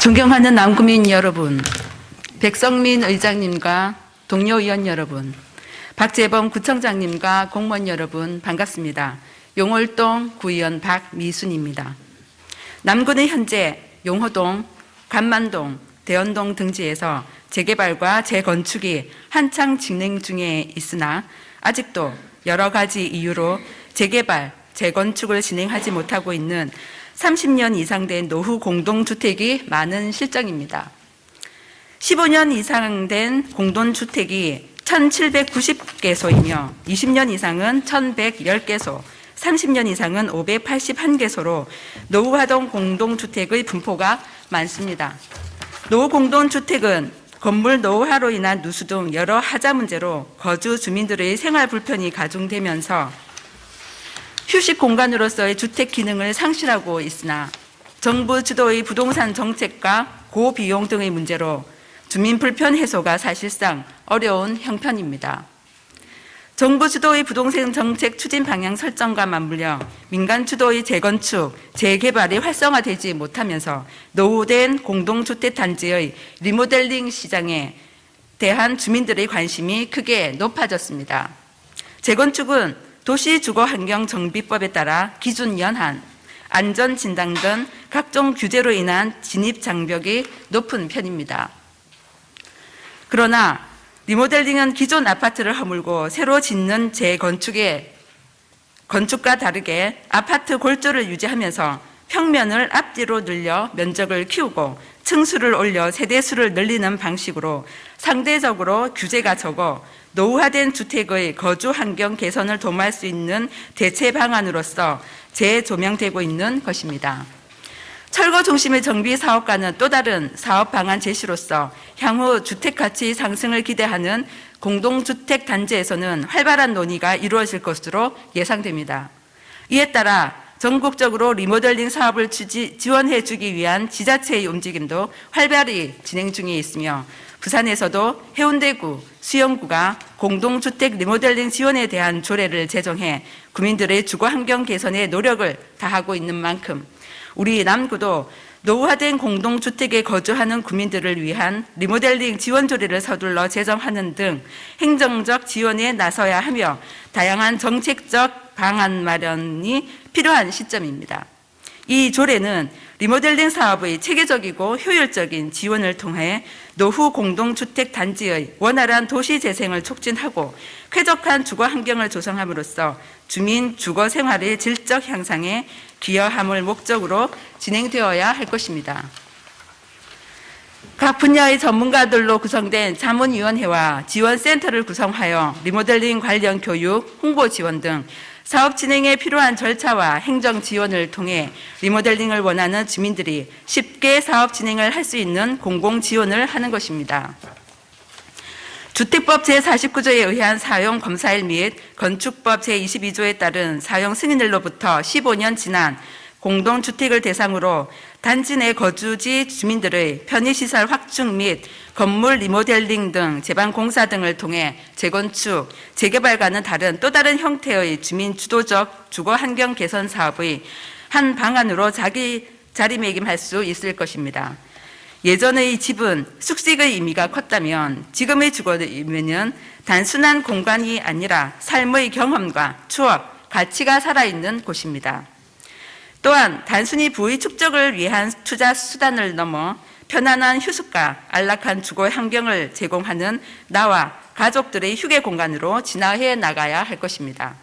존경하는 남구민 여러분, 백성민 의장님과 동료 의원 여러분, 박재범 구청장님과 공무원 여러분 반갑습니다. 용월동 구의원 박미순입니다. 남구는 현재 용호동, 간만동, 대연동 등지에서 재개발과 재건축이 한창 진행 중에 있으나 아직도 여러 가지 이유로 재개발, 재건축을 진행하지 못하고 있는 30년 이상 된 노후 공동주택이 많은 실정입니다. 15년 이상 된 공동주택이 1790개소이며 20년 이상은 1110개소, 30년 이상은 581개소로 노후화동 공동주택의 분포가 많습니다. 노후 공동주택은 건물 노후화로 인한 누수 등 여러 하자 문제로 거주 주민들의 생활 불편이 가중되면서 휴식 공간으로서의 주택 기능을 상실하고 있으나 정부 주도의 부동산 정책과 고비용 등의 문제로 주민 불편 해소가 사실상 어려운 형편입니다. 정부 주도의 부동산 정책 추진 방향 설정과 맞물려 민간 주도의 재건축, 재개발이 활성화되지 못하면서 노후된 공동주택 단지의 리모델링 시장에 대한 주민들의 관심이 크게 높아졌습니다. 재건축은 도시주거환경정비법에 따라 기준 연한, 안전진단 등 각종 규제로 인한 진입 장벽이 높은 편입니다. 그러나 리모델링은 기존 아파트를 허물고 새로 짓는 재건축의 건축과 다르게 아파트 골조를 유지하면서 평면을 앞뒤로 늘려 면적을 키우고 층수를 올려 세대수를 늘리는 방식으로 상대적으로 규제가 적어 노후화된 주택의 거주 환경 개선을 도모할 수 있는 대체 방안으로서 재조명되고 있는 것입니다. 철거 중심의 정비 사업과는 또 다른 사업 방안 제시로서 향후 주택 가치 상승을 기대하는 공동주택 단지에서는 활발한 논의가 이루어질 것으로 예상됩니다. 이에 따라 전국적으로 리모델링 사업을 추지, 지원해 주기 위한 지자체의 움직임도 활발히 진행 중에 있으며 부산에서도 해운대구, 수영구가 공동주택 리모델링 지원에 대한 조례를 제정해 구민들의 주거 환경 개선에 노력을 다하고 있는 만큼 우리 남구도 노후화된 공동주택에 거주하는 구민들을 위한 리모델링 지원 조례를 서둘러 제정하는 등 행정적 지원에 나서야 하며 다양한 정책적 방안 마련이 필요한 시점입니다. 이 조례는 리모델링 사업의 체계적이고 효율적인 지원을 통해 노후 공동주택 단지의 원활한 도시 재생을 촉진하고 쾌적한 주거 환경을 조성함으로써 주민 주거 생활의 질적 향상에 기여함을 목적으로 진행되어야 할 것입니다. 각 분야의 전문가들로 구성된 자문위원회와 지원센터를 구성하여 리모델링 관련 교육, 홍보 지원 등 사업 진행에 필요한 절차와 행정 지원을 통해 리모델링을 원하는 주민들이 쉽게 사업 진행을 할 수 있는 공공 지원을 하는 것입니다. 주택법 제49조에 의한 사용 검사일 및 건축법 제22조에 따른 사용 승인일로부터 15년 지난 공동주택을 대상으로 단지 내 거주지 주민들의 편의시설 확충 및 건물 리모델링 등 제반 공사 등을 통해 재건축, 재개발과는 다른 또 다른 형태의 주민 주도적 주거 환경 개선 사업의 한 방안으로 자기 자리매김할 수 있을 것입니다. 예전의 집은 숙식의 의미가 컸다면 지금의 주거의 의미는 단순한 공간이 아니라 삶의 경험과 추억, 가치가 살아있는 곳입니다. 또한 단순히 부의 축적을 위한 투자 수단을 넘어 편안한 휴식과 안락한 주거 환경을 제공하는 나와 가족들의 휴게 공간으로 진화해 나가야 할 것입니다.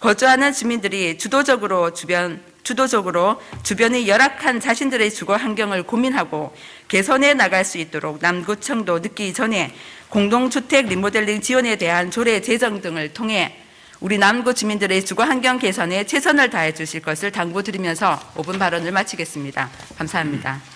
거주하는 주민들이 주도적으로 주변 주도적으로 주변의 열악한 자신들의 주거 환경을 고민하고 개선해 나갈 수 있도록 남구청도 늦기 전에 공동주택 리모델링 지원에 대한 조례 제정 등을 통해 우리 남구 주민들의 주거 환경 개선에 최선을 다해 주실 것을 당부드리면서 5분 발언을 마치겠습니다. 감사합니다.